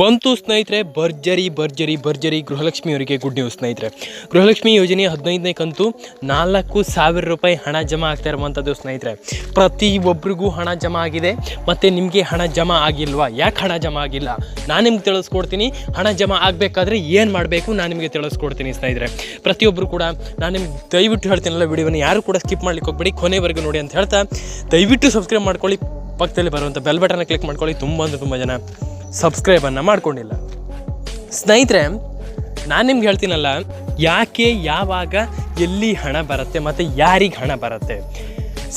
ಬಂತು ಸ್ನೇಹಿತರೆ, ಭರ್ಜರಿ ಭರ್ಜರಿ ಭರ್ಜರಿ ಗೃಹಲಕ್ಷ್ಮಿ ಅವರಿಗೆ ಗುಡ್ ನ್ಯೂಸ್ ಸ್ನೇಹಿತರೆ. ಗೃಹಲಕ್ಷ್ಮಿ ಯೋಜನೆ ಹದಿನೈದನೇ ಕಂತು ನಾಲ್ಕು ಸಾವಿರ ರೂಪಾಯಿ ಹಣ ಜಮಾ ಆಗ್ತಾ ಇರುವಂಥದ್ದು ಸ್ನೇಹಿತರೆ. ಪ್ರತಿ ಒಬ್ರಿಗೂ ಹಣ ಜಮಾ ಆಗಿದೆ, ಮತ್ತು ನಿಮಗೆ ಹಣ ಜಮಾ ಆಗಿಲ್ವಾ? ಯಾಕೆ ಹಣ ಜಮಾ ಆಗಿಲ್ಲ? ನಾನು ನಿಮ್ಗೆ ತಿಳಿಸ್ಕೊಡ್ತೀನಿ, ಹಣ ಜಮಾ ಆಗಬೇಕಾದ್ರೆ ಏನು ಮಾಡಬೇಕು ನಾನು ನಿಮಗೆ ತಿಳಿಸ್ಕೊಡ್ತೀನಿ ಸ್ನೇಹಿತರೆ. ಪ್ರತಿಯೊಬ್ಬರು ಕೂಡ, ನಾನು ನಿಮ್ಗೆ ದಯವಿಟ್ಟು ಹೇಳ್ತೀನಲ್ಲ ವಿಡಿಯೋನ, ಯಾರು ಕೂಡ ಸ್ಕಿಪ್ ಮಾಡ್ಲಿಕ್ಕೆ ಹೋಗ್ಬೇಡಿ, ಕೊನೆವರೆಗೂ ನೋಡಿ ಅಂತ ಹೇಳ್ತಾ ದಯವಿಟ್ಟು ಸಬ್ಸ್ಕ್ರೈಬ್ ಮಾಡ್ಕೊಳ್ಳಿ, ಪಕ್ಕದಲ್ಲಿ ಬರುವಂಥ ಬೆಲ್ ಬಟನ್ನ ಕ್ಲಿಕ್ ಮಾಡ್ಕೊಳ್ಳಿ, ತುಂಬ ಅಂದರೆ ತುಂಬ ಜನ. ಸಬ್ಸ್ಕ್ರೈಬನ್ನು ಮಾಡ್ಕೊಂಡಿಲ್ಲ. ಸ್ನೇಹಿತರೆ, ನಾನು ನಿಮ್ಗೆ ಹೇಳ್ತೀನಲ್ಲ, ಯಾಕೆ, ಯಾವಾಗ, ಎಲ್ಲಿ ಹಣ ಬರುತ್ತೆ ಮತ್ತು ಯಾರಿಗೆ ಹಣ ಬರುತ್ತೆ?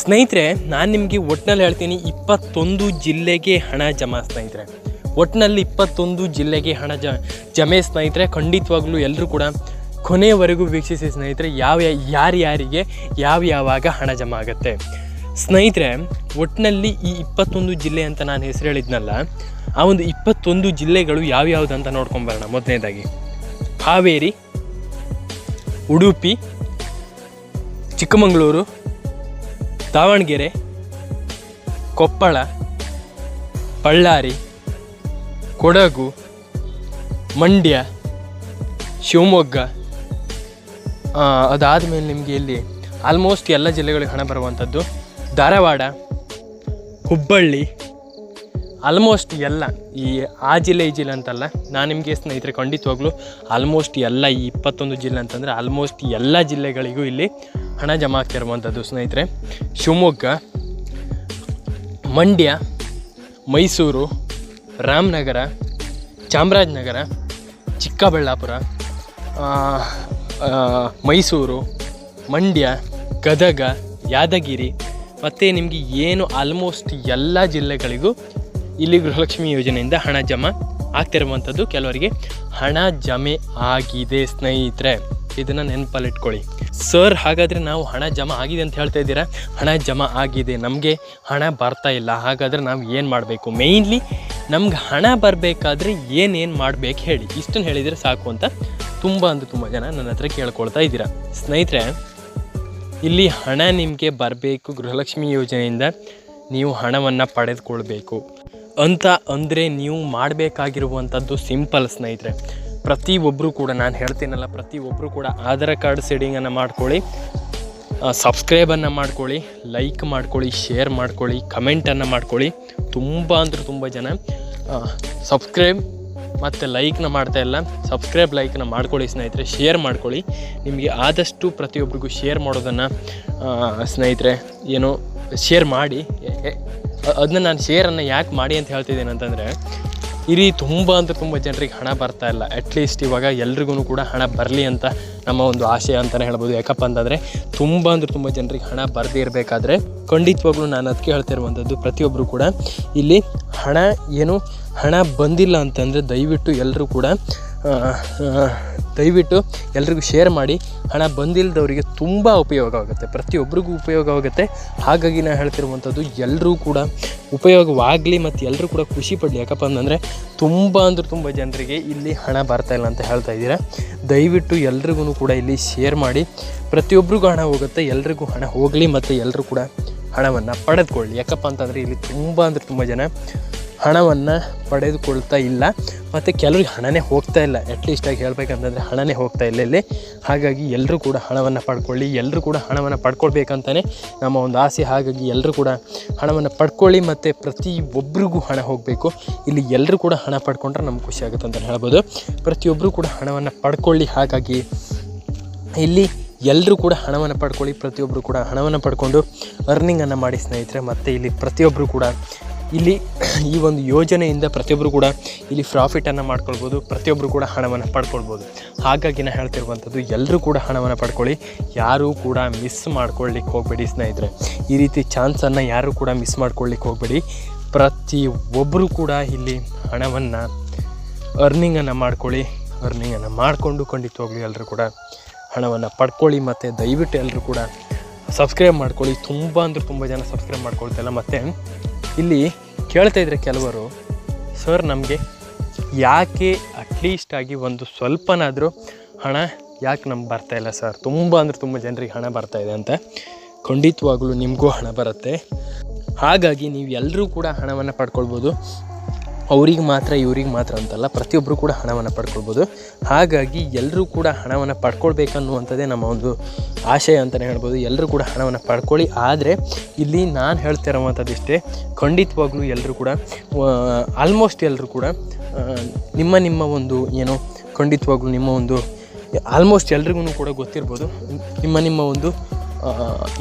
ಸ್ನೇಹಿತರೆ, ನಾನು ನಿಮಗೆ ಒಟ್ಟಿನಲ್ಲಿ ಹೇಳ್ತೀನಿ, ಇಪ್ಪತ್ತೊಂದು ಜಿಲ್ಲೆಗೆ ಹಣ ಜಮಾ ಸ್ನೇಹಿತರೆ. ಒಟ್ಟಿನಲ್ಲಿ ಇಪ್ಪತ್ತೊಂದು ಜಿಲ್ಲೆಗೆ ಹಣ ಜ, ಜಮೆ ಸ್ನೇಹಿತರೆ, ಖಂಡಿತವಾಗ್ಲೂ ಎಲ್ಲರೂ ಕೂಡ ಕೊನೆಯವರೆಗೂ ವೀಕ್ಷಿಸಿ ಸ್ನೇಹಿತರೆ, ಯಾವ ಯಾರ್ಯಾರಿಗೆ ಯಾವ, ಯಾವಾಗ ಹಣ ಜಮಾ ಆಗುತ್ತೆ. ಸ್ನೇಹಿತರೆ ಒಟ್ಟಿನಲ್ಲಿ ಈ ಇಪ್ಪತ್ತೊಂದು ಜಿಲ್ಲೆ ಅಂತ ನಾನು ಹೆಸರು ಹೇಳಿದ್ನಲ್ಲ ಆ ಒಂದು ಇಪ್ಪತ್ತೊಂದು ಜಿಲ್ಲೆಗಳು ಯಾವ್ಯಾವ್ದು ಅಂತ ನೋಡ್ಕೊಂಬರೋಣ ಮೊದಲನೇದಾಗಿ, ಹಾವೇರಿ, ಉಡುಪಿ, ಚಿಕ್ಕಮಗಳೂರು, ದಾವಣಗೆರೆ, ಕೊಪ್ಪಳ, ಬಳ್ಳಾರಿ, ಕೊಡಗು, ಮಂಡ್ಯ, ಶಿವಮೊಗ್ಗ ಅದಾದಮೇಲೆ ನಿಮಗೆ ಇಲ್ಲಿ ಆಲ್ಮೋಸ್ಟ್ ಎಲ್ಲ ಜಿಲ್ಲೆಗಳಿಗೆ ಹಣ ಬರುವಂಥದ್ದು. ಧಾರವಾಡ, ಹುಬ್ಬಳ್ಳಿ ಆಲ್ಮೋಸ್ಟ್ ಎಲ್ಲ, ಈ ಆ ಜಿಲ್ಲೆ ಈ ಜಿಲ್ಲೆ ಅಂತಲ್ಲ, ನಾನು ನಿಮಗೆ ಸ್ನೇಹಿತರೆ ಖಂಡಿತವಾಗ್ಲೂ ಆಲ್ಮೋಸ್ಟ್ ಎಲ್ಲ ಈ ಇಪ್ಪತ್ತೊಂದು ಜಿಲ್ಲೆ ಅಂತಂದರೆ ಆಲ್ಮೋಸ್ಟ್ ಎಲ್ಲ ಜಿಲ್ಲೆಗಳಿಗೂ ಇಲ್ಲಿ ಹಣ ಜಮಾ ಆಗ್ತಿರುವಂಥದ್ದು ಸ್ನೇಹಿತರೆ. ಶಿವಮೊಗ್ಗ, ಮಂಡ್ಯ, ಮೈಸೂರು, ರಾಮನಗರ, ಚಾಮರಾಜನಗರ, ಚಿಕ್ಕಬಳ್ಳಾಪುರ ಮೈಸೂರು, ಮಂಡ್ಯ, ಗದಗ, ಯಾದಗಿರಿ, ಮತ್ತು ನಿಮಗೆ ಏನು ಆಲ್ಮೋಸ್ಟ್ ಎಲ್ಲ ಜಿಲ್ಲೆಗಳಿಗೂ ಇಲ್ಲಿ ಗೃಹಲಕ್ಷ್ಮಿ ಯೋಜನೆಯಿಂದ ಹಣ ಜಮಾ ಆಗ್ತಿರುವಂಥದ್ದು ಕೆಲವರಿಗೆ. ಹಣ ಜಮೆ ಆಗಿದೆ ಸ್ನೇಹಿತರೆ, ಇದನ್ನು ನೆನಪಲ್ಲಿಟ್ಕೊಳ್ಳಿ. ಸರ್, ಹಾಗಾದರೆ ನಾವು ಹಣ ಜಮಾ ಆಗಿದೆ ಅಂತ ಹೇಳ್ತಾ ಇದ್ದೀರಾ? ಹಣ ಜಮಾ ಆಗಿದೆ, ನಮಗೆ ಹಣ ಬರ್ತಾ ಇಲ್ಲ, ಹಾಗಾದರೆ ನಾವು ಏನು ಮಾಡಬೇಕು? ಮೇಯ್ನ್ಲಿ ನಮ್ಗೆ ಹಣ ಬರಬೇಕಾದ್ರೆ ಏನೇನು ಮಾಡಬೇಕು ಹೇಳಿ. ಇಷ್ಟನ್ನು ಹೇಳಿದರೆ ಸಾಕು ಅಂತ ತುಂಬ ಅಂದರೆ ತುಂಬ ಜನ ನನ್ನ ಹತ್ರ ಕೇಳ್ಕೊಳ್ತಾ ಇದ್ದೀರಾ. ಸ್ನೇಹಿತರೆ, ಇಲ್ಲಿ ಹಣ ನಿಮಗೆ ಬರಬೇಕು ಗೃಹಲಕ್ಷ್ಮಿ ಯೋಜನೆಯಿಂದ. ನೀವು ಹಣವನ್ನು ಪಡೆದುಕೊಳ್ಬೇಕು. ಅಂತ ಅಂದರೆ ನೀವು ಮಾಡಬೇಕಾಗಿರುವಂಥದ್ದು ಸಿಂಪಲ್ ಸ್ನೇಹಿತರೆ. ಪ್ರತಿಯೊಬ್ಬರು ಕೂಡ ನಾನು ಹೇಳ್ತೀನಲ್ಲ ಪ್ರತಿಯೊಬ್ಬರು ಕೂಡ ಆಧಾರ್ ಕಾರ್ಡ್ ಸೆಡಿಂಗನ್ನು ಮಾಡ್ಕೊಳ್ಳಿ ಸಬ್ಸ್ಕ್ರೈಬನ್ನು ಮಾಡ್ಕೊಳ್ಳಿ ಲೈಕ್ ಮಾಡ್ಕೊಳ್ಳಿ ಶೇರ್ ಮಾಡ್ಕೊಳ್ಳಿ ಕಮೆಂಟನ್ನು ಮಾಡ್ಕೊಳ್ಳಿ. ತುಂಬ ಅಂದ್ರೆ ತುಂಬ ಜನ ಸಬ್ಸ್ಕ್ರೈಬ್ ಮತ್ತು ಲೈಕ್ನ ಮಾಡ್ತಾ ಇಲ್ಲ. ಸಬ್ಸ್ಕ್ರೈಬ್ ಲೈಕ್ನ ಮಾಡ್ಕೊಳ್ಳಿ ಸ್ನೇಹಿತರೆ ಶೇರ್ ಮಾಡ್ಕೊಳ್ಳಿ. ನಿಮಗೆ ಆದಷ್ಟು ಪ್ರತಿಯೊಬ್ಬರಿಗೂ ಶೇರ್ ಮಾಡೋದನ್ನು ಸ್ನೇಹಿತರೆ, ಏನು ಶೇರ್ ಮಾಡಿ ಅದನ್ನ ನಾನು ಶೇರನ್ನು ಯಾಕೆ ಮಾಡಿ ಅಂತ ಹೇಳ್ತಿದ್ದೇನೆ ಅಂತಂದರೆ ಇರಿ ತುಂಬ ಅಂದ್ರೆ ತುಂಬ ಜನರಿಗೆ ಹಣ ಬರ್ತಾ ಇಲ್ಲ. ಅಟ್ಲೀಸ್ಟ್ ಇವಾಗ ಎಲ್ರಿಗೂ ಕೂಡ ಹಣ ಬರಲಿ ಅಂತ ನಮ್ಮ ಒಂದು ಆಶಯ ಅಂತಲೇ ಹೇಳ್ಬೋದು. ಯಾಕಪ್ಪ ಅಂತಂದರೆ, ತುಂಬ ಅಂದರೆ ತುಂಬ ಜನರಿಗೆ ಹಣ ಬರದೇ ಇರಬೇಕಾದ್ರೆ ಖಂಡಿತವಾಗ್ಲೂ ನಾನು ಅದಕ್ಕೆ ಹೇಳ್ತಿರುವಂಥದ್ದು ಪ್ರತಿಯೊಬ್ಬರು ಕೂಡ ಇಲ್ಲಿ ಹಣ ಏನು ಹಣ ಬಂದಿಲ್ಲ ಅಂತಂದರೆ ದಯವಿಟ್ಟು ಎಲ್ಲರೂ ಕೂಡ ದಯವಿಟ್ಟು ಎಲ್ರಿಗೂ ಶೇರ್ ಮಾಡಿ. ಹಣ ಬಂದಿಲ್ಲದವರಿಗೆ ತುಂಬ ಉಪಯೋಗವಾಗುತ್ತೆ ಪ್ರತಿಯೊಬ್ಬರಿಗೂ ಉಪಯೋಗವಾಗುತ್ತೆ ಹಾಗಾಗಿ ನಾನು ಹೇಳ್ತಿರುವಂಥದ್ದು ಎಲ್ಲರೂ ಕೂಡ ಉಪಯೋಗವಾಗಲಿ ಮತ್ತು ಎಲ್ಲರೂ ಕೂಡ ಖುಷಿ ಪಡಲಿ. ಯಾಕಪ್ಪ ಅಂತಂದರೆ ತುಂಬ ಅಂದ್ರೆ ತುಂಬ ಜನರಿಗೆ ಇಲ್ಲಿ ಹಣ ಬರ್ತಾ ಇಲ್ಲ ಅಂತ ಹೇಳ್ತಾ ಇದ್ದೀರಾ. ದಯವಿಟ್ಟು ಎಲ್ರಿಗೂ ಕೂಡ ಇಲ್ಲಿ ಶೇರ್ ಮಾಡಿ. ಪ್ರತಿಯೊಬ್ಬರಿಗೂ ಹಣ ಹೋಗುತ್ತೆ. ಎಲ್ರಿಗೂ ಹಣ ಹೋಗಲಿ ಮತ್ತು ಎಲ್ಲರೂ ಕೂಡ ಹಣವನ್ನು ಪಡೆದುಕೊಳ್ಳಿ. ಯಾಕಪ್ಪ ಅಂತಂದರೆ ಇಲ್ಲಿ ತುಂಬ ಅಂದರೆ ತುಂಬ ಜನ ಹಣವನ್ನು ಪಡೆದುಕೊಳ್ತಾ ಇಲ್ಲ. ಮತ್ತು ಕೆಲವ್ರಿಗೆ ಹಣನೇ ಹೋಗ್ತಾ ಇಲ್ಲ. ಅಟ್ಲೀಸ್ಟಾಗಿ ಹೇಳಬೇಕಂತಂದರೆ ಹಣನೇ ಹೋಗ್ತಾ ಇಲ್ಲ ಇಲ್ಲಿ. ಹಾಗಾಗಿ ಎಲ್ಲರೂ ಕೂಡ ಹಣವನ್ನು ಪಡ್ಕೊಳ್ಳಿ. ಎಲ್ಲರೂ ಕೂಡ ಹಣವನ್ನು ಪಡ್ಕೊಳ್ಬೇಕಂತಲೇ ನಮ್ಮ ಒಂದು ಆಸೆ. ಹಾಗಾಗಿ ಎಲ್ಲರೂ ಕೂಡ ಹಣವನ್ನು ಪಡ್ಕೊಳ್ಳಿ ಮತ್ತು ಪ್ರತಿ ಒಬ್ಬರಿಗೂ ಹಣ ಹೋಗಬೇಕು. ಇಲ್ಲಿ ಎಲ್ಲರೂ ಕೂಡ ಹಣ ಪಡ್ಕೊಂಡ್ರೆ ನಮ್ಗೆ ಖುಷಿ ಆಗುತ್ತೆ ಅಂತಲೇ ಹೇಳ್ಬೋದು. ಪ್ರತಿಯೊಬ್ಬರೂ ಕೂಡ ಹಣವನ್ನು ಪಡ್ಕೊಳ್ಳಿ. ಹಾಗಾಗಿ ಇಲ್ಲಿ ಎಲ್ಲರೂ ಕೂಡ ಹಣವನ್ನು ಪಡ್ಕೊಳ್ಳಿ. ಪ್ರತಿಯೊಬ್ಬರು ಕೂಡ ಹಣವನ್ನು ಪಡ್ಕೊಂಡು ಅರ್ನಿಂಗನ್ನು ಮಾಡಿ ಸ್ನೇಹಿತರೆ, ಮತ್ತು ಇಲ್ಲಿ ಪ್ರತಿಯೊಬ್ಬರು ಕೂಡ ಇಲ್ಲಿ ಈ ಒಂದು ಯೋಜನೆಯಿಂದ ಪ್ರತಿಯೊಬ್ಬರು ಕೂಡ ಇಲ್ಲಿ ಪ್ರಾಫಿಟನ್ನು ಮಾಡ್ಕೊಳ್ಬೋದು ಪ್ರತಿಯೊಬ್ಬರು ಕೂಡ ಹಣವನ್ನು ಪಡ್ಕೊಳ್ಬೋದು. ಹಾಗಾಗಿ ನಾನು ಹೇಳ್ತಿರುವಂಥದ್ದು ಎಲ್ಲರೂ ಕೂಡ ಹಣವನ್ನು ಪಡ್ಕೊಳ್ಳಿ, ಯಾರೂ ಕೂಡ ಮಿಸ್ ಮಾಡ್ಕೊಳ್ಳಿಕ್ಕೆ ಹೋಗಬೇಡಿ ಸ್ನೇಹಿತರೆ. ಈ ರೀತಿ ಚಾನ್ಸನ್ನು ಯಾರೂ ಕೂಡ ಮಿಸ್ ಮಾಡ್ಕೊಳ್ಳಿಕ್ಕೆ ಹೋಗಬೇಡಿ. ಪ್ರತಿ ಒಬ್ಬರು ಕೂಡ ಇಲ್ಲಿ ಹಣವನ್ನು ಅರ್ನಿಂಗನ್ನು ಮಾಡ್ಕೊಳ್ಳಿ ಅರ್ನಿಂಗನ್ನು ಮಾಡಿಕೊಂಡು ಹೋಗಲಿ ಎಲ್ಲರೂ ಕೂಡ ಹಣವನ್ನು ಪಡ್ಕೊಳ್ಳಿ ಮತ್ತು ದಯವಿಟ್ಟು ಎಲ್ಲರೂ ಕೂಡ ಸಬ್ಸ್ಕ್ರೈಬ್ ಮಾಡ್ಕೊಳ್ಳಿ. ತುಂಬ ಅಂದರೆ ತುಂಬ ಜನ ಸಬ್ಸ್ಕ್ರೈಬ್ ಮಾಡ್ಕೊಳ್ತಾಯಿಲ್ಲ ಮತ್ತು ಇಲ್ಲಿ ಕೇಳ್ತಾ ಇದ್ರೆ ಕೆಲವರು, ಸರ್, ನಮಗೆ ಯಾಕೆ ಅಟ್ಲೀಸ್ಟ್ ಆಗಿ ಒಂದು ಸ್ವಲ್ಪನಾದರೂ ಹಣ ಯಾಕೆ ನಮ್ಗೆ ಬರ್ತಾ ಇಲ್ಲ ಸರ್? ತುಂಬ ಅಂದರೆ ತುಂಬ ಜನರಿಗೆ ಹಣ ಬರ್ತಾ ಇದೆ ಅಂತ ಖಂಡಿತವಾಗಲೂ ನಿಮಗೂ ಹಣ ಬರುತ್ತೆ. ಹಾಗಾಗಿ ನೀವು ಎಲ್ಲರೂ ಕೂಡ ಹಣವನ್ನು ಪಡ್ಕೊಳ್ಬೋದು. ಅವ್ರಿಗೆ ಮಾತ್ರ, ಇವ್ರಿಗೆ ಮಾತ್ರ ಅಂತಲ್ಲ ಪ್ರತಿಯೊಬ್ಬರು ಕೂಡ ಹಣವನ್ನು ಪಡ್ಕೊಳ್ಬೋದು. ಹಾಗಾಗಿ ಎಲ್ಲರೂ ಕೂಡ ಹಣವನ್ನು ಪಡ್ಕೊಳ್ಬೇಕನ್ನುವಂಥದ್ದೇ ನಮ್ಮ ಒಂದು ಆಶಯ ಅಂತಲೇ ಹೇಳ್ಬೋದು. ಎಲ್ಲರೂ ಕೂಡ ಹಣವನ್ನು ಪಡ್ಕೊಳ್ಳಿ. ಆದರೆ, ಇಲ್ಲಿ ನಾನು ಹೇಳ್ತಾ ಇರೋವಂಥದ್ದು ಇಷ್ಟೇ ಖಂಡಿತವಾಗ್ಲೂ ಎಲ್ಲರೂ ಕೂಡ ಆಲ್ಮೋಸ್ಟ್ ಎಲ್ಲರೂ ಕೂಡ ನಿಮ್ಮ ನಿಮ್ಮ ಒಂದು ಏನು, ಖಂಡಿತವಾಗ್ಲೂ ನಿಮ್ಮ ಒಂದು ಆಲ್ಮೋಸ್ಟ್ ಎಲ್ರಿಗೂ ಕೂಡ ಗೊತ್ತಿರ್ಬೋದು. ನಿಮ್ಮ ನಿಮ್ಮ ಒಂದು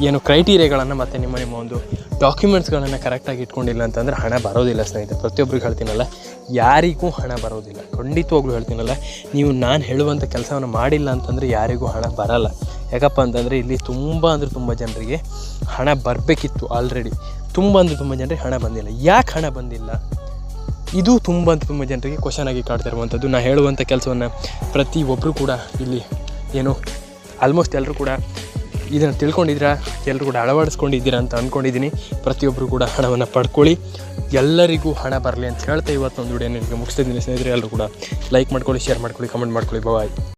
ಏನು ಕ್ರೈಟೀರಿಯಾಗಳನ್ನು ಮತ್ತು ನಿಮ್ಮ ನಿಮ್ಮ ಒಂದು ಡಾಕ್ಯುಮೆಂಟ್ಸ್ಗಳನ್ನು ಕರೆಕ್ಟಾಗಿ ಇಟ್ಕೊಂಡಿಲ್ಲ ಅಂತಂದರೆ ಹಣ ಬರೋದಿಲ್ಲ ಸ್ನೇಹಿತರೆ. ಪ್ರತಿಯೊಬ್ಬರಿಗೂ ಹೇಳ್ತೀನಲ್ಲ, ಯಾರಿಗೂ ಹಣ ಬರೋದಿಲ್ಲ. ಖಂಡಿತವಾಗ್ಲೂ ಹೇಳ್ತೀನಲ್ಲ, ನೀವು ನಾನು ಹೇಳುವಂಥ ಕೆಲಸವನ್ನು ಮಾಡಿಲ್ಲ ಅಂತಂದರೆ ಯಾರಿಗೂ ಹಣ ಬರಲ್ಲ. ಯಾಕಪ್ಪ ಅಂತಂದರೆ ಇಲ್ಲಿ ತುಂಬ ಅಂದರೆ ತುಂಬ ಜನರಿಗೆ ಹಣ ಬರಬೇಕಿತ್ತು ಆಲ್ರೆಡಿ ತುಂಬ ಅಂದರೆ ತುಂಬ ಜನರಿಗೆ ಹಣ ಬಂದಿಲ್ಲ. ಯಾಕೆ ಹಣ ಬಂದಿಲ್ಲ? ಇದು ತುಂಬ ಅಂತ ತುಂಬ ಜನರಿಗೆ ಕ್ವಶನ್ ಆಗಿ ಕಾಡ್ತಾ ಇರುವಂಥದ್ದು ನಾನು ಹೇಳುವಂಥ ಕೆಲಸವನ್ನು ಪ್ರತಿಯೊಬ್ಬರು ಕೂಡ ಇಲ್ಲಿ ಏನು ಆಲ್ಮೋಸ್ಟ್ ಎಲ್ಲರೂ ಕೂಡ ಇದನ್ನು ತಿಳ್ಕೊಂಡಿದ್ದೀರಾ? ಎಲ್ಲರೂ ಕೂಡ ಅಳವಡಿಸ್ಕೊಂಡಿದ್ದೀರಾ ಅಂತ ಅಂದ್ಕೊಂಡಿದ್ದೀನಿ ಪ್ರತಿಯೊಬ್ಬರು ಕೂಡ ಹಣವನ್ನು ಪಡ್ಕೊಳ್ಳಿ. ಎಲ್ಲರಿಗೂ ಹಣ ಬರಲಿ ಅಂತ ಹೇಳ್ತಾ ಇವತ್ತೊಂದು ವಿಡಿಯೋ ನಿಮಗೆ ಮುಗಿಸ್ತಿದ್ದೀನಿ ಸ್ನೇಹಿತರೆ. ಎಲ್ಲರೂ ಕೂಡ ಲೈಕ್ ಮಾಡ್ಕೊಳ್ಳಿ ಶೇರ್ ಮಾಡ್ಕೊಳ್ಳಿ ಕಮೆಂಟ್ ಮಾಡ್ಕೊಳ್ಳಿ. ಬಾಯ್